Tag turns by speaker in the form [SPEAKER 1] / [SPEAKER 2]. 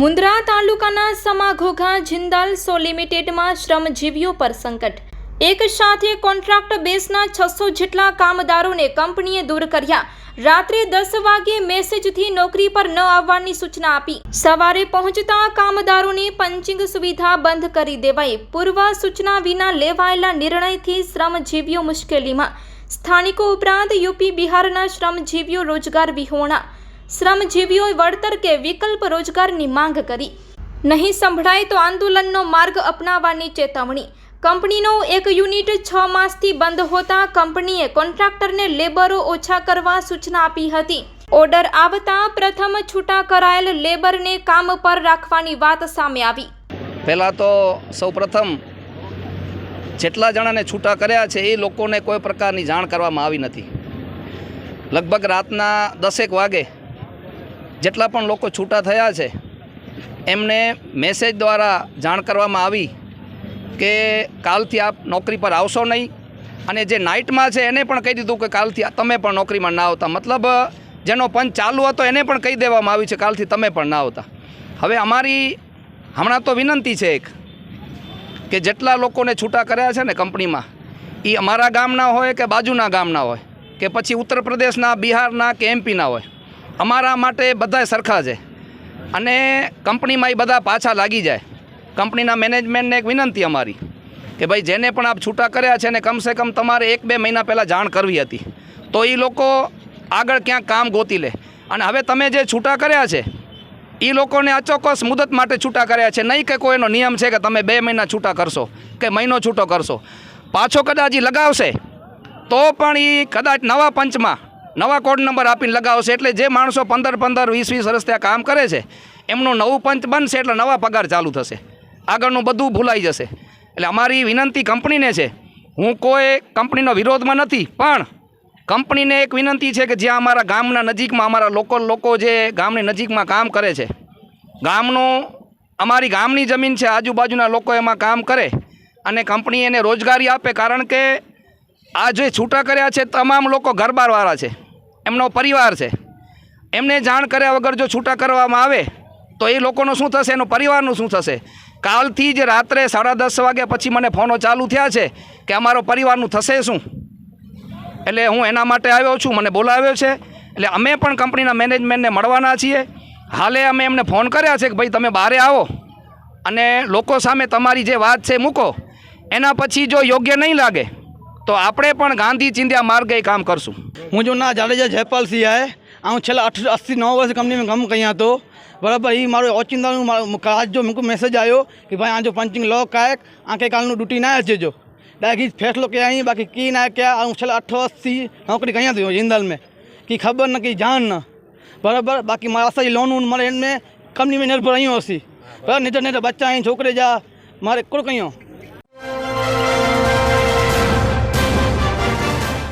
[SPEAKER 1] મુન્દ્રા તાલુકાના સમાઘોઘા જિંદાલ સો લિમિટેડમાં શ્રમજીવીઓ પર સંકટ. એક સાથે કોન્ટ્રાક્ટ બેસના છસો જેટલા કામદારોને કંપનીએ દૂર કર્યા. રાત્રે દસ વાગે મેસેજથી નોકરી પર ન આવવાની સૂચના આપી. સવારે પહોંચતા કામદારોની પંચિંગ સુવિધા બંધ કરી દેવાઈ. પૂર્વ સૂચના વિના લેવાયેલા નિર્ણયથી શ્રમજીવીઓ મુશ્કેલીમાં. સ્થાનિકો ઉપરાંત યુપી બિહારના શ્રમજીવીઓ રોજગાર વિહોણા. શ્રમજીવીઓએ વળતર કે વિકલ્પ રોજગારની માંગ કરી. નહીં સંભળાય તો આંદોલનનો માર્ગ અપનાવવાની ચેતવણી. કંપનીનો એક યુનિટ છ માસથી બંધ હોતા કંપનીએ કોન્ટ્રાક્ટરને લેબરો ઓછા કરવા સૂચના આપી હતી. ઓર્ડર આવતા પ્રથમ છૂટા કરાયેલ લેબરને કામ પર રાખવાની વાત સામે આવી.
[SPEAKER 2] પહેલાં તો સૌ પ્રથમ જેટલા જણાને છૂટા કર્યા છે એ લોકોને કોઈ પ્રકારની જાણ કરવામાં આવી નથી. લગભગ રાતના દસેક વાગે જેટલા પણ લોકો છૂટા થયા છે, એમને મેસેજ દ્વારા જાણ કરવામાં આવી કે કાલથી આપ નોકરી પર આવશો નહીં. અને જે નાઇટમાં છે, એને પણ કહી દીધું કે કાલથી તમે પણ નોકરીમાં ના આવતા. મતલબ, જેનો પંચ ચાલુ હતો, એને પણ કહી દેવામાં આવ્યું છે, કાલથી તમે પણ ના આવતા. હવે અમારી, હમણાં તો વિનંતી છે એક, કે જેટલા લોકોને છૂટા કર્યા છે ને કંપનીમાં એ અમારા ગામના હોય કે બાજુના ગામના હોય, કે પછી ઉત્તર પ્રદેશના બિહારના કે એમપીના હોય અમારા માટે બધા સરખા છે. અને કંપનીમાં એ બધા પાછા લાગી જાય. કંપનીના મેનેજમેન્ટને એક વિનંતી અમારી કે ભાઈ જેને પણ આપ છૂટા કર્યા છે ને કમસે કમ તમારે એક બે મહિના પહેલાં જાણ કરવી હતી. તો એ લોકો આગળ ક્યાંક કામ ગોતી લે. અને હવે તમે જે છૂટા કર્યા છે એ લોકોને અચોક્કસ મુદત માટે છૂટા કર્યા છે. નહીં કે કોઈનો નિયમ છે કે તમે બે મહિના છૂટા કરશો કે મહિનો છૂટો કરશો. પાછો કદાચ એ લગાવશે, તો પણ એ કદાચ નવા પંચમાં નવા કોડ નંબર આપીને લગાવશે એટલે જે માણસો પંદર પંદર, વીસ વીસ વર્ષ ત્યાં કામ કરે છે, એમનું નવું પંચ બનશે એટલે નવા પગાર ચાલુ થશે. આગળનું બધું ભૂલાઈ જશે. એટલે અમારી વિનંતી કંપનીને છે, હું કોઈ કંપનીનો વિરોધમાં નથી, પણ કંપનીને એક વિનંતી છે કે જ્યાં અમારા ગામના નજીકમાં અમારા લોકલ લોકો જે ગામની નજીકમાં કામ કરે છે, ગામનું, અમારી ગામની જમીન છે, આજુબાજુના લોકો એમાં કામ કરે, અને કંપની એને રોજગારી આપે, કારણ કે આ જે છૂટા કર્યા છે, તમામ લોકો ઘરબારવાળા છે. એમનો પરિવાર છે. એમને જાણ કર્યા વગર જો છૂટા કરવામાં આવે, તો એ લોકોનું શું થશે? એનું પરિવારનું શું થશે? કાલથી જ રાત્રે સાડા દસ વાગ્યા પછી મને ફોનો ચાલુ થયા છે કે અમારો પરિવારનું થશે શું? એટલે હું એના માટે આવ્યો છું, મને બોલાવ્યો છે. એટલે અમે પણ કંપનીના મેનેજમેન્ટને મળવાના છીએ. હાલે અમે એમને ફોન કર્યા છે કે ભાઈ તમે બહારે આવો. અને લોકો સામે તમારી જે વાત છે મૂકો. એના પછી જો યોગ્ય નહીં લાગે તો આપણે પણ ગાંધી ચિંધ્યા માર્ગે કામ કરશું.
[SPEAKER 3] હું જો ના જાડેજા જયપાલસિંહ આય હું છેલ્લા અઠ, અસ્સી, નવ વર્ષ કંપનીમાં કામ કર્યા હતો. બરાબર એ મારો ઓચિંતાનું આજ જો મૂકું મેસેજ આવ્યો કે ભાઈ આ જો પંચિંગ લો કાંઈક આંખે કાલનું ડ્યુટી ના જો. ડાયરેક્ટ ફેસલો કે અહીં બાકી કી ના ક્યાં હું છેલ્લા અઠ, અસ્સી નોકરી કર્યા હતી જિંદલ મેં. કે ખબર ન, કે જાન ન. બરાબર, બાકી મારા અસાજી લોન વોન મળે એમને કંપની મેં નિર્ભર અહીં હશી. બરાબર નહીં તો નહીં તો બચ્ચા અહીં છોકરે જા, મારે કોણ કહ્યું